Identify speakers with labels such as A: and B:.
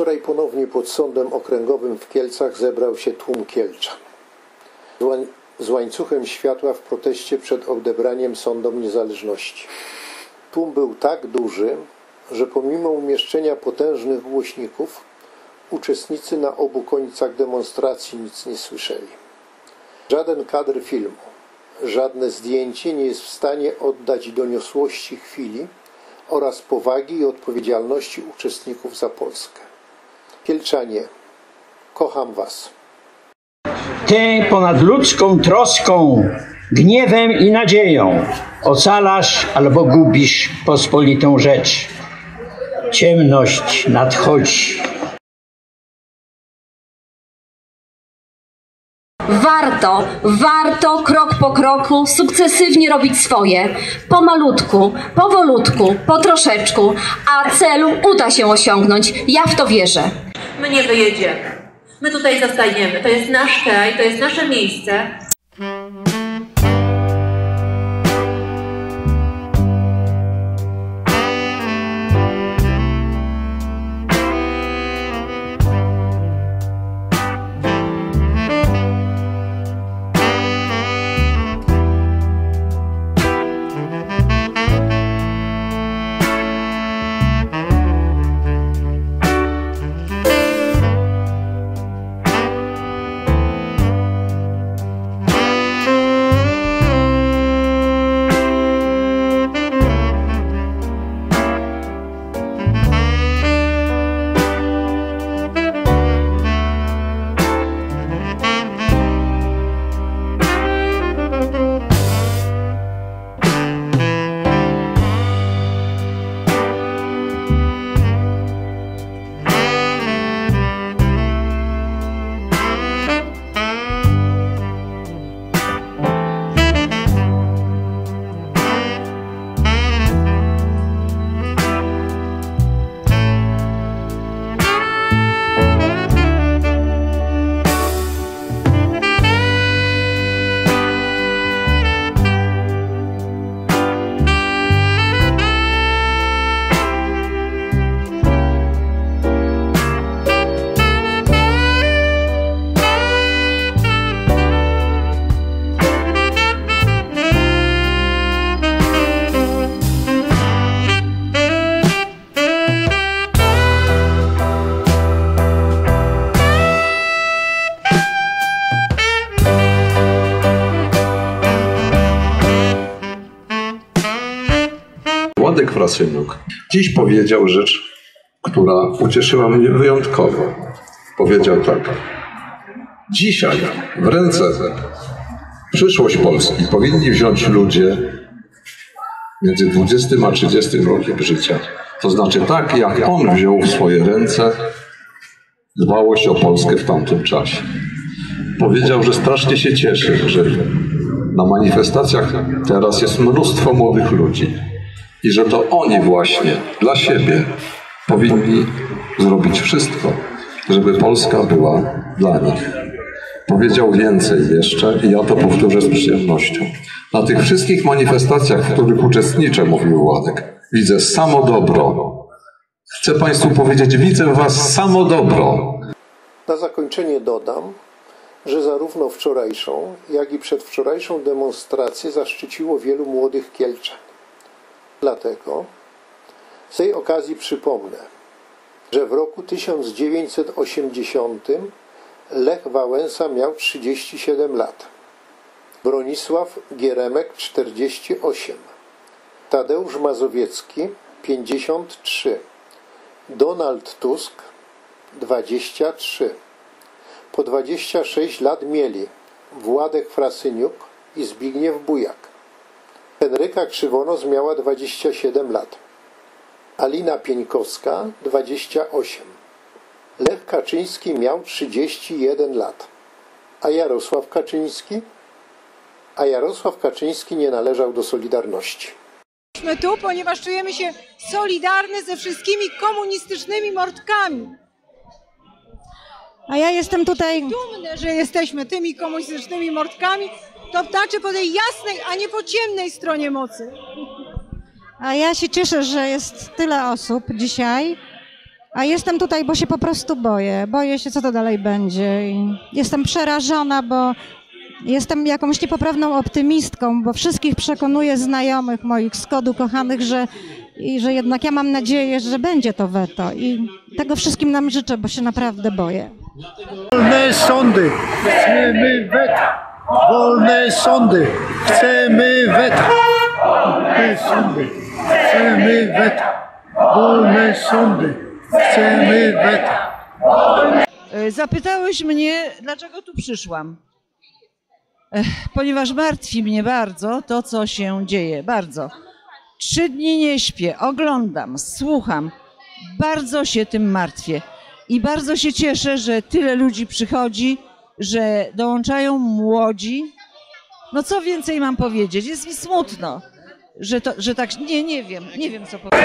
A: Wczoraj ponownie pod sądem okręgowym w Kielcach zebrał się tłum łań- Z łańcuchem światła w proteście przed odebraniem sądom niezależności. Tłum był tak duży, że pomimo umieszczenia potężnych głośników, uczestnicy na obu końcach demonstracji nic nie słyszeli. Żaden kadr filmu, żadne zdjęcie nie jest w stanie oddać doniosłości chwili oraz powagi i odpowiedzialności uczestników za Polskę. Kielczanie, kocham Was.
B: Ty ponad ludzką troską, gniewem i nadzieją ocalasz albo gubisz pospolitą rzecz. Ciemność nadchodzi.
C: Warto, warto krok po kroku sukcesywnie robić swoje. Pomalutku, powolutku, po troszeczku, a celu uda się osiągnąć. Ja w to wierzę.
D: My nie wyjedziemy. My tutaj zostajemy. To jest nasz kraj, to jest nasze miejsce.
E: Władek Frasyniuk dziś powiedział rzecz, która ucieszyła mnie wyjątkowo. Powiedział tak. Dzisiaj w ręce przyszłość Polski powinni wziąć ludzie między 20 a 30 rokiem życia. To znaczy tak, jak on wziął w swoje ręce dbałość o Polskę w tamtym czasie. Powiedział, że strasznie się cieszy, że na manifestacjach teraz jest mnóstwo młodych ludzi i że to oni właśnie dla siebie powinni zrobić wszystko, żeby Polska była dla nich. Powiedział więcej jeszcze i ja to powtórzę z przyjemnością. Na tych wszystkich manifestacjach, w których uczestniczę, mówił Władek, widzę samo dobro. Chcę Państwu powiedzieć, widzę Was samo dobro.
A: Na zakończenie dodam, że zarówno wczorajszą, jak i przedwczorajszą demonstrację zaszczyciło wielu młodych Kielczan. Dlatego z tej okazji przypomnę, że w roku 1980 Lech Wałęsa miał 37 lat, Bronisław Gieremek 48, Tadeusz Mazowiecki 53, Donald Tusk 23. Po 26 lat mieli Władek Frasyniuk i Zbigniew Bujak. Henryka Krzywonos miała 27 lat. Alina Pieńkowska 28. Lech Kaczyński miał 31 lat. A Jarosław Kaczyński? A Jarosław Kaczyński nie należał do Solidarności.
F: Jesteśmy tu, ponieważ czujemy się solidarny ze wszystkimi komunistycznymi mordkami.
G: A ja jestem tutaj,
F: Dumne, że jesteśmy tymi komunistycznymi mordkami. To znaczy po tej jasnej, a nie po ciemnej stronie mocy.
G: a ja się cieszę, że jest tyle osób dzisiaj. A jestem tutaj, bo się po prostu boję. Boję się, co to dalej będzie. I jestem przerażona, bo jestem jakąś niepoprawną optymistką, bo wszystkich przekonuję znajomych moich z kodu kochanych, że, i że jednak ja mam nadzieję, że będzie to weto. I tego wszystkim nam życzę, bo się naprawdę boję.
H: Wolne sądy! Chcemy weta! Wolne sądy! Chcemy weta! Wolne sądy! Chcemy weta! Wolne sądy! Chcemy weta!
I: E, Zapytałeś mnie, dlaczego tu przyszłam. Ech, Ponieważ martwi mnie bardzo to, co się dzieje. Bardzo. Trzy dni nie śpię, oglądam, słucham. Bardzo się tym martwię. I bardzo się cieszę, że tyle ludzi przychodzi, że dołączają młodzi. No co więcej mam powiedzieć? Jest mi smutno, że, to, że tak. Nie, nie wiem, nie wiem co powiedzieć.